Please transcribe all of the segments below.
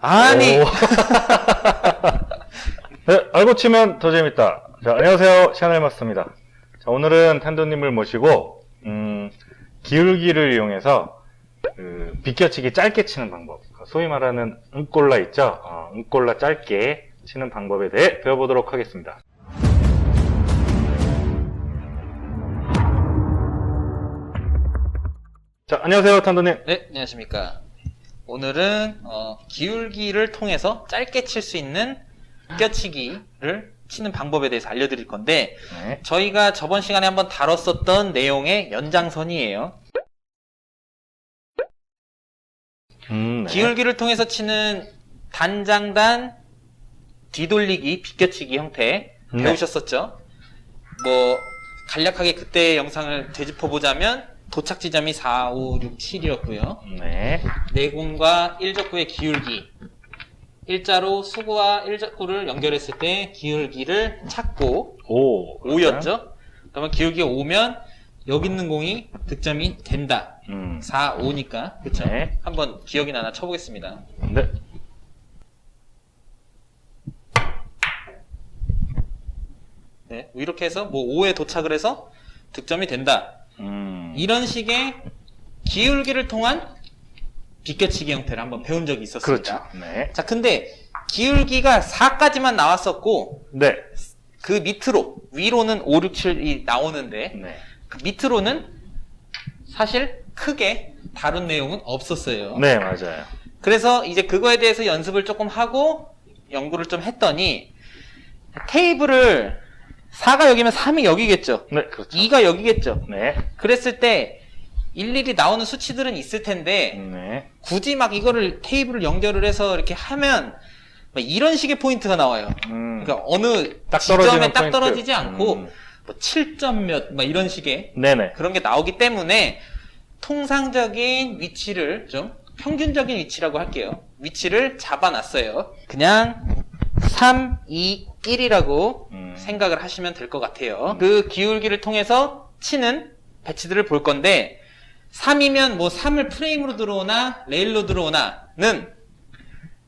아니 오. 네, 알고 치면 더 재밌다. 자, 안녕하세요. 샤넬마스터입니다. 자, 오늘은 탄도님을 모시고, 음, 기울기를 이용해서, 그, 비껴치기 짧게 치는 방법. 소위 말하는 응꼴라 있죠? 어, 응꼴라 짧게 치는 방법에 대해 배워보도록 하겠습니다. 자, 안녕하세요, 탄도님. 네 안녕하십니까 오늘은 어, 기울기를 통해서 짧게 칠 수 있는 껴치기를 치는 방법에 대해서 알려드릴 건데 네. 저희가 저번 시간에 한번 다뤘었던 내용의 연장선이에요 음, 네. 기울기를 통해서 치는 단장단 뒤돌리기 비껴치기 형태 네. 배우셨었죠? 뭐 간략하게 그때 영상을 되짚어 보자면 도착 지점이 4, 5, 6, 7이었고요. 네. 내공과 일적구의 기울기. 일자로 수구와 일적구를 연결했을 때 기울기를 찾고 오. 5였죠? 그러면 기울기가 5면 여기 있는 공이 득점이 된다. 음. 4, 5니까. 그쵸? 네. 한번 기억이나 하나 쳐보겠습니다. 네. 네. 이렇게 해서 뭐 5에 도착을 해서 득점이 된다. 음. 이런 식의 기울기를 통한 비껴치기 형태를 한번 배운 적이 있었습니다. 그렇죠. 네. 자, 근데 기울기가 4까지만 나왔었고 네. 그 밑으로 위로는 5, 6, 7이 나오는데 네. 그 밑으로는 사실 크게 다룬 내용은 없었어요. 네, 맞아요. 그래서 이제 그거에 대해서 연습을 조금 하고 연구를 좀 했더니 테이블을 4가 여기면 3이 여기겠죠. 네, 그렇죠. 2가 여기겠죠. 네. 그랬을 때 일일이 나오는 수치들은 있을 텐데 네. 굳이 막 이거를 테이블을 연결을 해서 이렇게 하면 막 이런 식의 포인트가 나와요. 음. 그러니까 어느 딱 떨어지는 지점에 딱 포인트. 떨어지지 않고 음. 뭐 7점 몇, 막 이런 식의 네네. 그런 게 나오기 때문에 통상적인 위치를 좀 평균적인 위치라고 할게요. 위치를 잡아놨어요. 그냥 3, 2, 1이라고 음. 생각을 하시면 될 것 같아요. 그 기울기를 통해서 치는 배치들을 볼 건데 3이면 뭐 3을 프레임으로 들어오나 레일로 들어오나는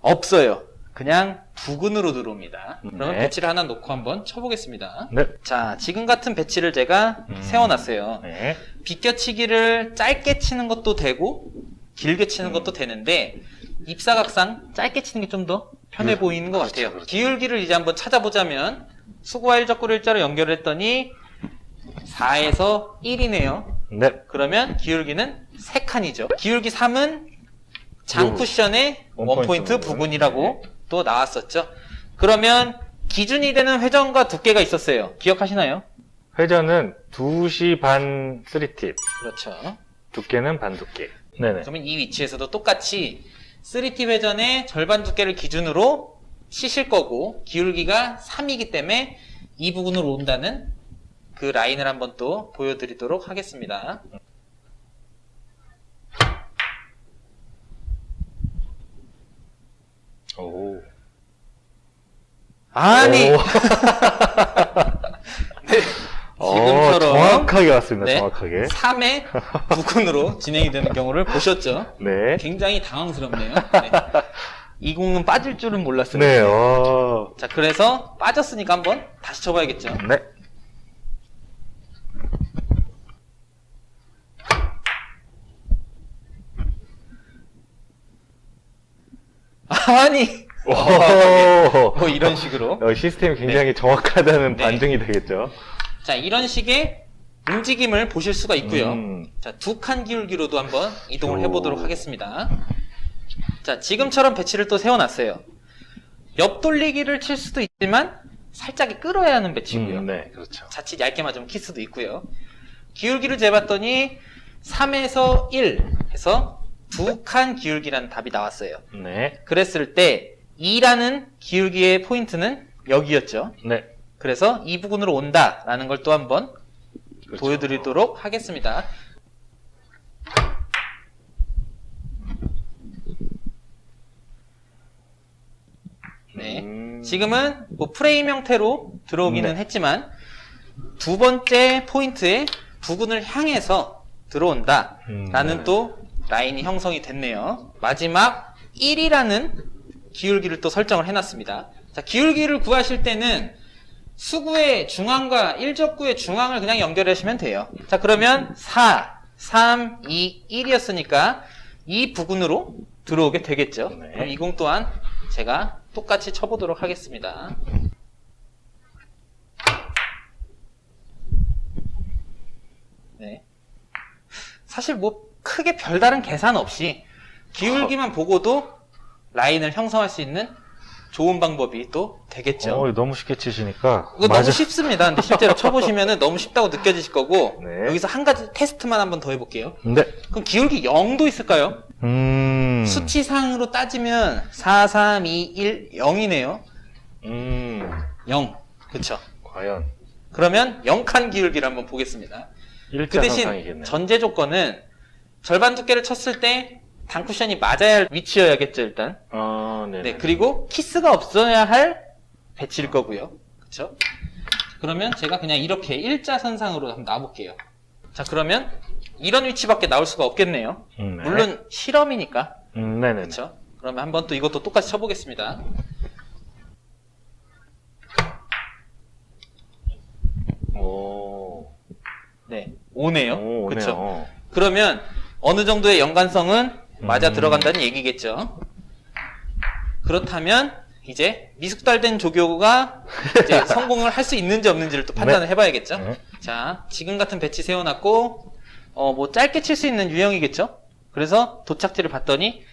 없어요. 그냥 부근으로 들어옵니다. 그러면 네. 배치를 하나 놓고 한번 쳐보겠습니다. 네. 자, 지금 같은 배치를 제가 음. 세워놨어요. 네. 비껴치기를 짧게 치는 것도 되고 길게 치는 것도 되는데 입사각상 짧게 치는 게 좀 더 편해 음, 보이는 것 그렇죠, 같아요. 그렇죠. 기울기를 이제 한번 찾아보자면 수구와 일적구를 일자로 연결했더니 4에서 1이네요. 네. 그러면 기울기는 3칸이죠. 기울기 3은 장쿠션의 원 원포인트 포인트 부분이라고 또 나왔었죠. 그러면 기준이 되는 회전과 두께가 있었어요. 기억하시나요? 회전은 2시 반 3팁. 그렇죠. 두께는 반 두께. 네네. 그러면 이 위치에서도 똑같이 3T 회전의 절반 두께를 기준으로 치실 거고 기울기가 3이기 때문에 이 부분으로 온다는 그 라인을 한번 또 보여드리도록 하겠습니다. 오. 아니 오. 네, 어, 지금처럼 정확하게 왔습니다. 네. 정확하게. 3의 부근으로 진행이 되는 경우를 보셨죠? 네. 굉장히 당황스럽네요. 네. 이 공은 빠질 줄은 몰랐어요. 네. 어. 자, 그래서 빠졌으니까 한번 다시 쳐봐야겠죠. 네. 아니, 오. 뭐 이런 식으로. 어, 시스템이 굉장히 정확하다는 네. 반증이 되겠죠. 자, 이런 식의 움직임을 보실 수가 있고요. 음. 자, 두 칸 기울기로도 한번 이동을 오. 해보도록 하겠습니다. 자, 지금처럼 배치를 또 세워놨어요. 옆 돌리기를 칠 수도 있지만 살짝 끌어야 하는 배치고요. 음, 네, 그렇죠. 자칫 얇게 맞으면 키스도 있고요. 기울기를 재봤더니 3에서 1 해서 두 칸 기울기라는 답이 나왔어요. 네. 그랬을 때 2라는 기울기의 포인트는 여기였죠. 네. 그래서 이 부분으로 온다라는 걸 또 한번 그렇죠. 보여드리도록 하겠습니다. 네. 음. 지금은 뭐 프레임 형태로 들어오기는 네. 했지만 두 번째 포인트의 부근을 향해서 들어온다 음, 라는 네. 또 라인이 형성이 됐네요. 마지막 1이라는 기울기를 또 설정을 해놨습니다. 자, 기울기를 구하실 때는 수구의 중앙과 일적구의 중앙을 그냥 연결하시면 돼요. 자, 그러면 4, 3, 2, 1이었으니까 이 부근으로 들어오게 되겠죠. 네. 그럼 이공 또한 제가 똑같이 쳐보도록 하겠습니다. 네. 사실 뭐 크게 별다른 계산 없이 기울기만 보고도 라인을 형성할 수 있는 좋은 방법이 또 되겠죠. 어, 너무 쉽게 치시니까. 이거 맞아. 너무 쉽습니다. 근데 실제로 쳐보시면 너무 쉽다고 느껴지실 거고 네. 여기서 한 가지 테스트만 한번 더 해볼게요. 네. 그럼 기울기 0도 있을까요? 음. 수치상으로 따지면 4, 3, 2, 1, 0이네요. 음. 0. 그쵸. 과연. 그러면 0칸 기울기를 한번 보겠습니다. 그 일자 대신 상상이겠네요. 전제 조건은 절반 두께를 쳤을 때 단쿠션이 맞아야 할 위치여야겠죠, 일단. 아, 네. 네, 그리고 키스가 없어야 할 배치일 거고요. 그쵸? 그러면 제가 그냥 이렇게 일자선상으로 한번 놔볼게요. 자, 그러면 이런 위치밖에 나올 수가 없겠네요. 음, 네. 물론 실험이니까. 음, 네네. 그쵸? 그러면 한번 또 이것도 똑같이 쳐보겠습니다. 오. 네, 5네요. 오, 그쵸? 오네요. 그러면 어느 정도의 연관성은 맞아 음. 들어간다는 얘기겠죠. 그렇다면 이제 미숙달된 조교가 이제 성공을 할 수 있는지 없는지를 또 판단을 해봐야겠죠. 네. 자, 지금 같은 배치 세워놨고 어, 뭐 짧게 칠 수 있는 유형이겠죠. 그래서 도착지를 봤더니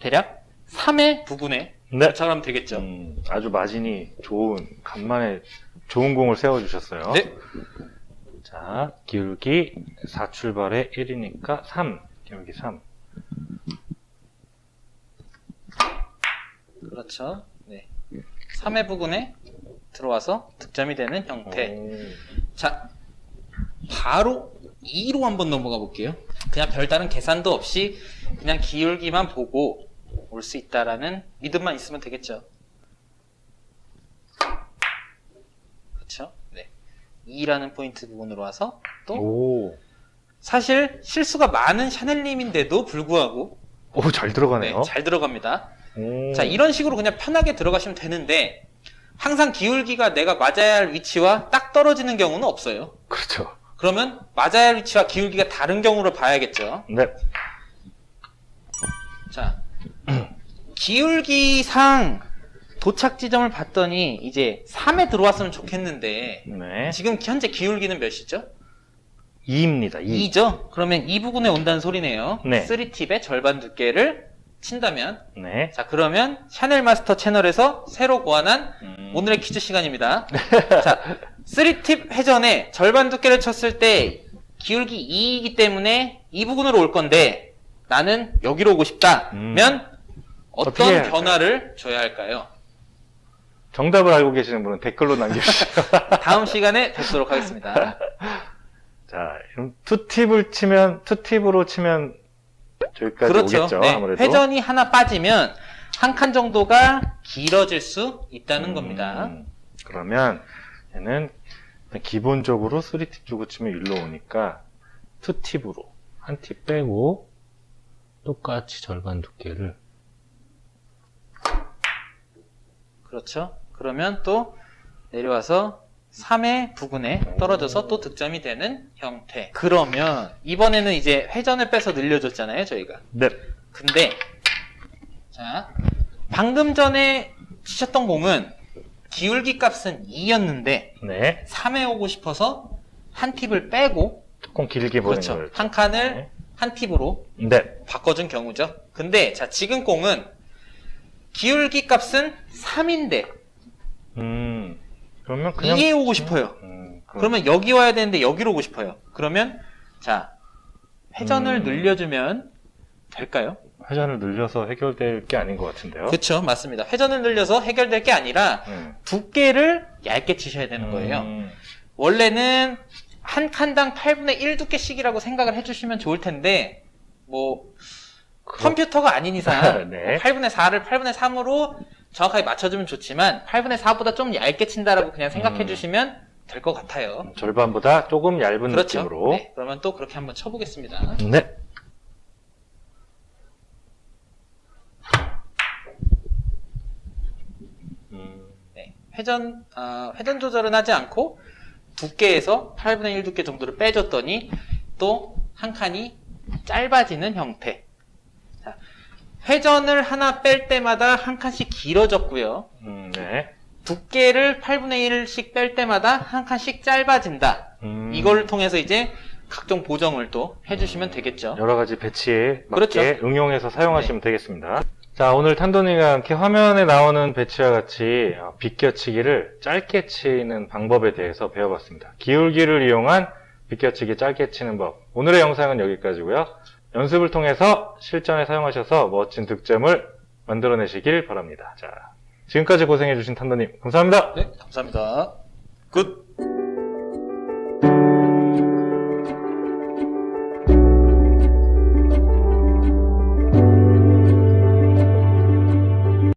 대략 3의 부근에 네. 도착을 하면 되겠죠. 음, 아주 마진이 좋은, 간만에 좋은 공을 세워주셨어요. 네. 자, 기울기 4 출발에 1이니까 3. 기울기 3. 그렇죠. 네. 3의 부근에 들어와서 득점이 되는 형태. 오. 자, 바로 2로 한번 넘어가 볼게요. 그냥 별다른 계산도 없이 그냥 기울기만 보고 올 수 있다라는 믿음만 있으면 되겠죠. 그렇죠? 네. 2라는 포인트 부분으로 와서 또 오. 사실 실수가 많은 샤넬님인데도 불구하고 오, 잘 네, 들어가네요. 잘 들어갑니다. 오. 자, 이런 식으로 그냥 편하게 들어가시면 되는데 항상 기울기가 내가 맞아야 할 위치와 딱 떨어지는 경우는 없어요. 그렇죠. 그러면 맞아야 할 위치와 기울기가 다른 경우를 봐야겠죠. 네. 자, 기울기상 도착 지점을 봤더니 이제 3에 들어왔으면 좋겠는데 네. 지금 현재 기울기는 몇이죠? 2입니다. 2. 2죠? 그러면 이 부분에 온다는 소리네요. 네. 3팁의 절반 두께를 친다면 네. 자 그러면 샤넬 마스터 채널에서 새로 고안한 음. 오늘의 퀴즈 시간입니다. 자, 3팁 회전에 절반 두께를 쳤을 때 기울기 2이기 때문에 이 부분으로 올 건데 나는 여기로 오고 싶다면 어떻게 어떤? 변화를 줘야 할까요? 정답을 알고 계시는 분은 댓글로 남겨주시죠. 다음 시간에 뵙도록 하겠습니다. 자, 그럼 투팁을 치면, 투팁으로 치면 저기까지 그렇죠. 오겠죠. 네, 아무래도. 회전이 하나 빠지면 한 칸 정도가 길어질 수 있다는 음, 겁니다. 그러면 얘는 기본적으로 3팁 주고 치면 일로 오니까 2팁으로 한 팁 빼고 똑같이 절반 두께를 그렇죠. 그러면 또 내려와서 3의 부근에 떨어져서 또 득점이 되는 형태. 그러면 이번에는 이제 회전을 빼서 늘려줬잖아요, 저희가. 네. 근데 자 방금 전에 치셨던 공은 기울기 값은 2였는데 네. 3에 오고 싶어서 한 팁을 빼고 조금 길게 보는 그렇죠. 한 칸을 네. 한 팁으로 네. 바꿔준 경우죠. 근데 자 지금 공은 기울기 값은 3인데 음. 그러면 그냥 2에 오고 싶어요. 음, 그럼- 그러면 여기 와야 되는데 여기로 오고 싶어요. 그러면 자 회전을 음. 늘려주면 될까요? 회전을 늘려서 해결될 게 아닌 것 같은데요. 그렇죠, 맞습니다. 회전을 늘려서 해결될 게 아니라 음. 두께를 얇게 치셔야 되는 거예요. 음. 원래는 한 칸당 8분의 1 두께씩이라고 생각을 해주시면 좋을 텐데 뭐 그렇- 컴퓨터가 아닌 이상 네. 8분의 4를 8분의 3으로 정확하게 맞춰주면 좋지만 8분의 4보다 좀 얇게 친다라고 그냥 생각해 음. 주시면 될 것 같아요. 절반보다 조금 얇은 그렇죠. 느낌으로. 네, 그러면 또 그렇게 한번 쳐보겠습니다. 네. 회전 아, 회전 조절은 하지 않고 두께에서 8분의 1 두께 정도를 빼줬더니 또 한 칸이 짧아지는 형태. 자, 회전을 하나 뺄 때마다 한 칸씩 길어졌고요. 음, 네. 두께를 8분의 1씩 뺄 때마다 한 칸씩 짧아진다. 음, 이걸 통해서 이제 각종 보정을 또 해주시면 되겠죠. 여러 가지 배치에 맞게 그렇죠. 네. 응용해서 사용하시면 되겠습니다. 자, 오늘 탄도님과 함께 화면에 나오는 배치와 같이 어, 비껴치기를 짧게 치는 방법에 대해서 배워봤습니다. 기울기를 이용한 비껴치기 짧게 치는 법. 오늘의 영상은 여기까지고요. 연습을 통해서 실전에 사용하셔서 멋진 득점을 만들어내시길 바랍니다. 자, 지금까지 고생해주신 탄도님 감사합니다. 네, 감사합니다. 굿!